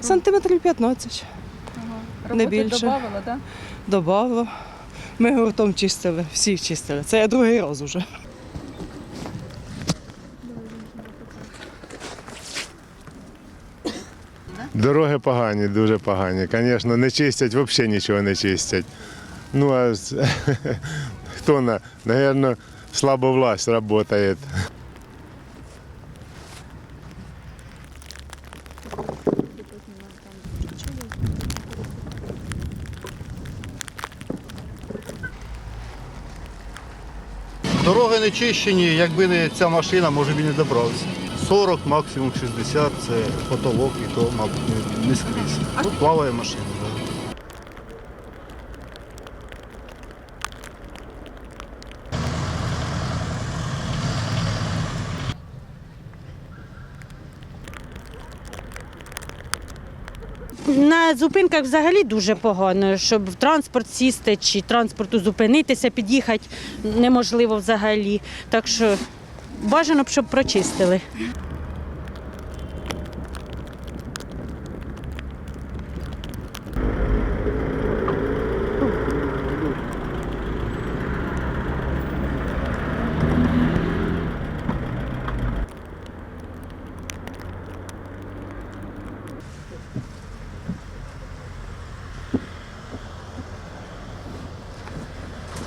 Сантиметрів 15 Роботи більше. додавала, так? добавило. Ми гуртом чистили, всі чистили. Це я другий раз уже. Дороги погані, дуже погані. Звісно, не чистять, взагалі нічого не чистять. Ну а хто на, Наверно, слабо власть працює. Дороги не чищені, якби не ця машина, може б і не добрався. 40, максимум 60 це потолок, і то, мабуть, не, скрізь. Тут плаває машина. На зупинках взагалі дуже погано, щоб в транспорт сісти чи транспорту зупинитися, під'їхати неможливо взагалі. Так що бажано б, щоб прочистили.